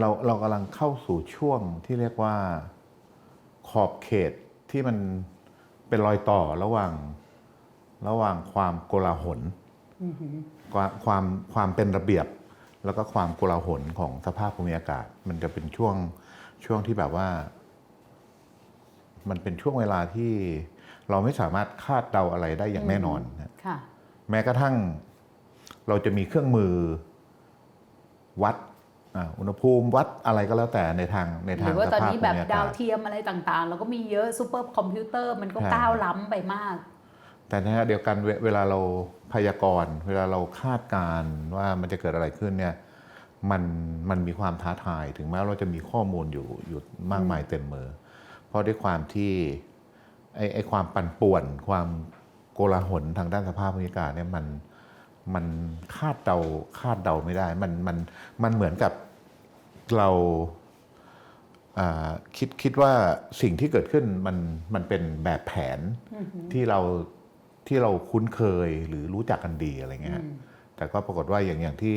เราเรากำลังเข้าสู่ช่วงที่เรียกว่าขอบเขตที่มันเป็นรอยต่อระหว่างระหว่างความโกลาหลความความความเป็นระเบียบ แล้วก็ความโกลาหลของสภาพภูมิอากาศ มันจะเป็นช่วงช่วงที่แบบว่า มันเป็นช่วงเวลาที่เราไม่สามารถคาดเดาอะไรได้อย่างแน่นอนนะค่ะแม้กระทั่ง เราจะมีเครื่องมือวัด อ่าอุณหภูมิวัดอะไรก็แล้วแต่ในทางในหทารืงอว่าสตอนภาพนี้ภูแบบมิอาดากาวศเทียมอะไรต่างๆ เราก็มีเยอะซูเปอร์คอมพิวเตอร์มันก็ใช่ก้าวล้ำไปมาก แต่ในขณะเดียวกันเวเวลาเราพยากรณ์ เวลาเราคาดการณ์ว่ามันจะเกิดอะไรขึ้นเนี่ยมันมันมีความท้าทายถึงแม้เราจะมีข้อมูลอยู่อยู่มากมายเต็มมือ เพราะด้วยความที่ไอ้ไอ้ความปั่นป่วน ความโกลาหลทางด้านสภาพภูมิอากาศเนี่ยมัน มันคาดเดาคาดเดาไม่ได้ มันมันมันเหมือนกับเราอ่าคิดคิดว่าสิ่งที่เกิดขึ้นมันมันเป็นแบบแผนที่เราที่เราคุ้นเคยหรือรู้จักกันดีอะไรเงี้ยแต่ก็ปรากฏว่าอย่างอย่างที่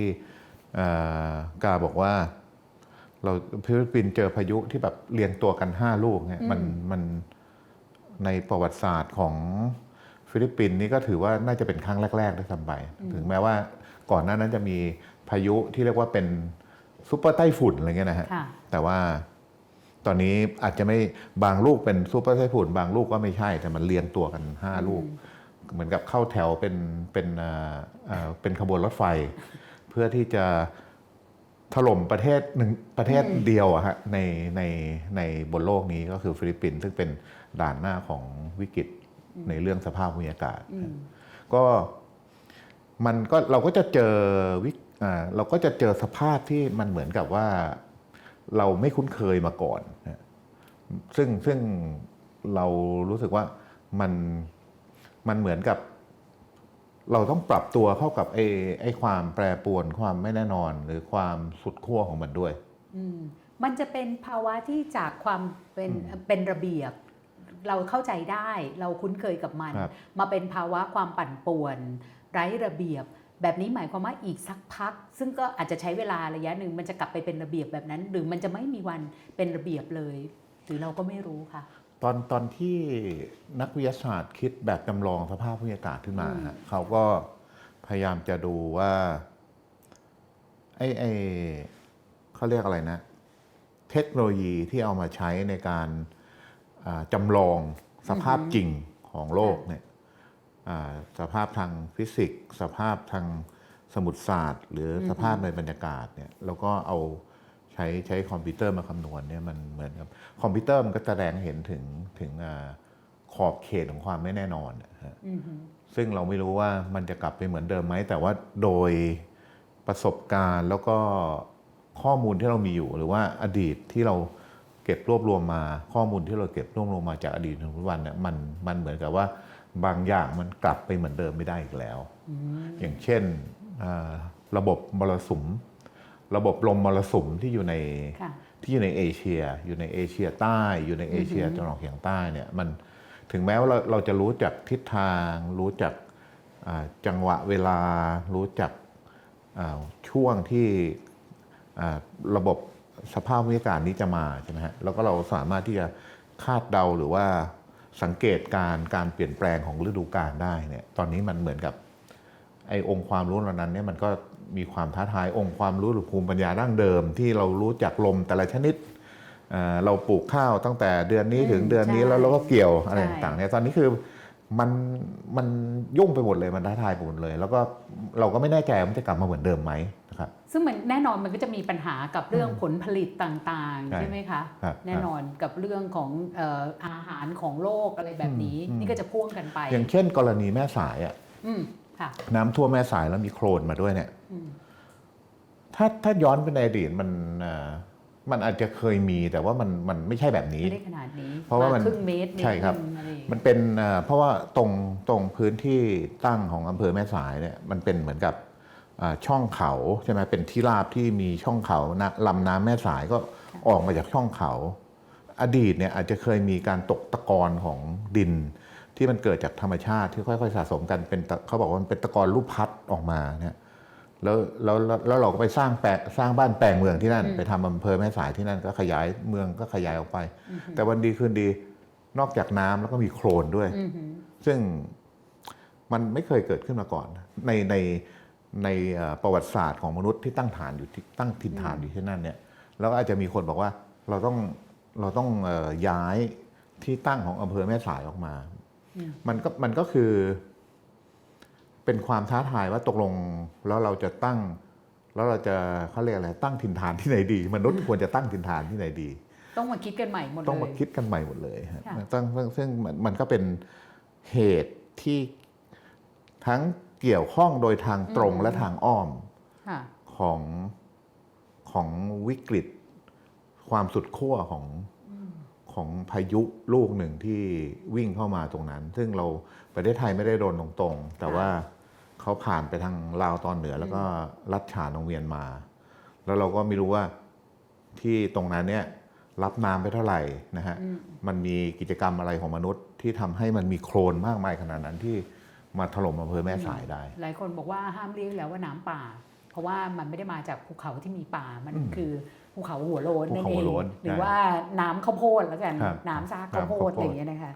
เอ่อกาบอกว่า เราฟิลิปปินส์เจอพายุที่แบบเรียงตัวกันห้าลูกเนี่ยมันมันในประวัติศาสตร์ของ ฟิลิปปินส์นี่ก็ถือว่าน่าจะเป็นครั้งแรกๆด้วยซ้ำไปถึงแม้ว่าก่อนหน้านั้นจะมีพายุที่เรียกว่าเป็นซุปเปอร์ไต้ฝุ่นอะไรเงี้ยนะฮะค่ะแต่ว่าตอนนี้อาจจะไม่บางลูกเป็นซูเปอร์ไต้ฝุ่นบางลูกก็ไม่ใช่แต่มันเรียงตัวกัน 5 ลูก เหมือนกับเข้าแถวเป็นเป็นเอ่อเอ่อเป็นขบวนรถไฟ เพื่อที่จะถล่มประเทศหนึ่งประเทศเดียวอะฮะในในในบนโลกนี้ก็คือฟิลิปปินส์ซึ่งเป็นด่านหน้าของวิกฤต ในเรื่องสภาพภูมิอากาศ ก็มันก็เราก็จะเจอวิกอ่าเราก็จะเจอสภาพที่มันเหมือนกับว่าเราไม่คุ้นเคยมาก่อนนะซึ่งซึ่งเรารู้สึกว่ามันมันเหมือนกับ เราต้องปรับตัวเข้ากับไอ้ไอ้ความแปรปรวนความไม่แน่นอน หรือความสุดขั้วของมันด้วย อืมมันจะเป็นภาวะที่จากความเป็นเป็นระเบียบ เราเข้าใจได้ เราคุ้นเคยกับมันครับมาเป็นภาวะความปั่นป่วน ไร้ระเบียบ แบบนี้หมายความว่าอีกสักพัก ซึ่งก็อาจจะใช้เวลาระยะหนึ่งมันจะกลับไปเป็นระเบียบแบบนั้น หรือมันจะไม่มีวันเป็นระเบียบเลยหรือเราก็ไม่รู้ค่ะ ตอนตอนที่นักวิทยาศาสตร์คิดแบบจำลองสภาพภูมิอากาศขึ้นมาฮะเขาก็พยายามจะดูว่าไอ้ไอ้เขาเรียกอะไรนะ เทคโนโลยีที่เอามาใช้ในการอ่า จำลองสภาพจริงของโลกเนี่ยอ่าสภาพทางฟิสิกส์ สภาพทางสมุทรศาสตร์ หรือสภาพในบรรยากาศเนี่ยแล้วก็เอาใช้ใช้คอมพิวเตอร์มาคำนวณเนี่ยมันเหมือนกับคอมพิวเตอร์มันก็แสดงเห็นถึงถึงอาขอบเขตของความไม่แน่นอนนะฮะซึ่งเราไม่รู้ว่ามันจะกลับไปเหมือนเดิมไหม แต่ว่าโดยประสบการณ์แล้วก็ข้อมูลที่เรามีอยู่หรือว่าอดีตที่เรา เก็บรวบรวมมาข้อมูลที่เราเก็บรวบรวมมาจากอดีตถึงปัจจุบันเนี่ยมันมันเหมือนกับว่าบางอย่างมันกลับไปเหมือนเดิมไม่ได้อีกแล้ว อย่างเช่นอ่าระบบมรสุม ระบบลมมรสุมที่อยู่ในค่ะที่อยู่ในเอเชีย อยู่ในเอเชียใต้ อยู่ในเอเชียตะวันออกเฉียงใต้เนี่ยมันถึงแม้ว่าเราเราจะรู้จักทิศทาง รู้จักอ่าจังหวะเวลา รู้จักอ่าช่วงที่อ่าระบบ สภาพวิอากาศนี้จะมาใช่ไหมฮะแล้วก็เราสามารถที่จะคาดเดาหรือว่าสังเกตการการเปลี่ยนแปลงของฤดูกาลได้เนี่ยตอนนี้มันเหมือนกับไอ้องค์ความรู้เหล่านั้นเนี่ยมันก็มีความท้าทายองค์ความรู้หรือภูมิปัญญาดั้งเดิม ที่เรารู้จักลมแต่ละชนิดเอ่อเราปลูกข้าวตั้งแต่เดือนนี้ถึงเดือนนี้ใช่แล้วเราก็เกี่ยวอะไรใช่ ต่างๆเนี่ยตอนนี้คือ มันมันยุ่งไปหมดเลยมันท้าทายไปหมดเลย แล้วก็เราก็ไม่แน่ใจว่ามันจะกลับมาเหมือนเดิมไหมนะครับ ซึ่งมันแน่นอนมันก็จะมีปัญหากับเรื่องผลผลิตต่างใช่ๆใช่ไหมคะ ครับแน่นอนกับเรื่องของเอ่ออาหารของโลกอะไรแบบนี้ อืม นี่ก็จะพ่วงกันไป อย่างเช่น กรณีแม่สายอะอืมค่ะน้ำท่วมแม่สายแล้วมีโคลนมาด้วยเนี่ยถ้าถ้าย้อนไปในอดีตมันเอ่อ มันอาจจะเคยมีแต่ว่ามันมันไม่ใช่แบบนี้ไม่ได้ขนาดนี้เพราะว่ามันครึ่งเมตรใช่ครับเมตหนึ่งอะไรอย่างเงี้ยมันเป็นเอ่อเพราะว่าตรงตรงพื้นที่ตั้งของอำเภอแม่สายเนี่ยมันเป็นเหมือนกับอ่าช่องเขาใช่ไหมเป็นที่ราบที่มีช่องเขานะลำน้ำแม่สายก็ออกมาจากช่องเขา อดีตเนี่ยอาจจะเคยมีการตกตะกอนของดิน ที่มันเกิดจากธรรมชาติที่ค่อยๆสะสมกันเป็นตะเขาบอกว่ามันเป็นตะกอนรูปพัดออกมาเนี่ย แล้วแล้วแล้วแล้วเราก็ไปสร้างแปลงสร้างบ้านแปลงเมืองที่นั่นอืมไปทำอำเภอแม่สายที่นั่นก็ขยายเมืองก็ขยายออกไปอือหือแต่วันดีคืนดีนอกจากน้ำแล้วก็มีโคลนด้วยอือหือซึ่งมันไม่เคยเกิดขึ้นมาก่อน ในในในเอ่อประวัติศาสตร์ของมนุษย์ที่ตั้งฐานอยู่ที่ตั้งถิ่นฐานอยู่ที่นั่นเนี่ยแล้วก็อาจจะมีคนบอกว่าเราต้องเราต้องเอ่อย้ายที่ตั้งของอำเภอแม่สายออกมาอืมมันก็มันก็คือ เป็นความท้าทายว่าตกลงแล้วเราจะตั้ง แล้วเราจะเขาเรียกอะไรตั้งถิ่นฐานที่ไหนดี มนุษย์ควรจะตั้งถิ่นฐานที่ไหนดี ต้องมาคิดกันใหม่หมดเลยต้องมาคิดกันใหม่หมดเลยฮะค่ะซึ่งซึ่งซึ่งมันมันก็เป็นเหตุที่ทั้งเกี่ยวข้องโดยทางตรงและทางอ้อมค่ะของของวิกฤต ความสุดขั้วของของพายุลูกหนึ่งที่วิ่งเข้ามาตรงนั้น ซึ่งเราประเทศไทยไม่ได้โดนตรงๆ แต่ค่ะว่า เขาผ่านไปทางลาวตอนเหนือ แล้วก็ลัดฉานของเมียนมา แล้วเราก็ไม่รู้ว่าที่ตรงนั้นเนี่ยรับน้ำไปเท่าไหร่นะฮะอืมมันมีกิจกรรมอะไรของมนุษย์ที่ทำให้มันมีโคลนมากมายขนาดนั้นที่มาถล่มอำเภอแม่สายได้ หลายคนบอกว่าห้ามเรียกแล้วว่าน้ำป่า เพราะว่ามันไม่ได้มาจากภูเขาที่มีป่ามันอืมคือภูเขาหัวโล้นนั่นภูเขาเอหัวงโล้นหรือใช่ว่าน้ำข้าวโพดแล้วกัน ครับน้ำซากข้าวโพดน้ำข้าวโพด อะไรอย่างเงี้ยนะคะ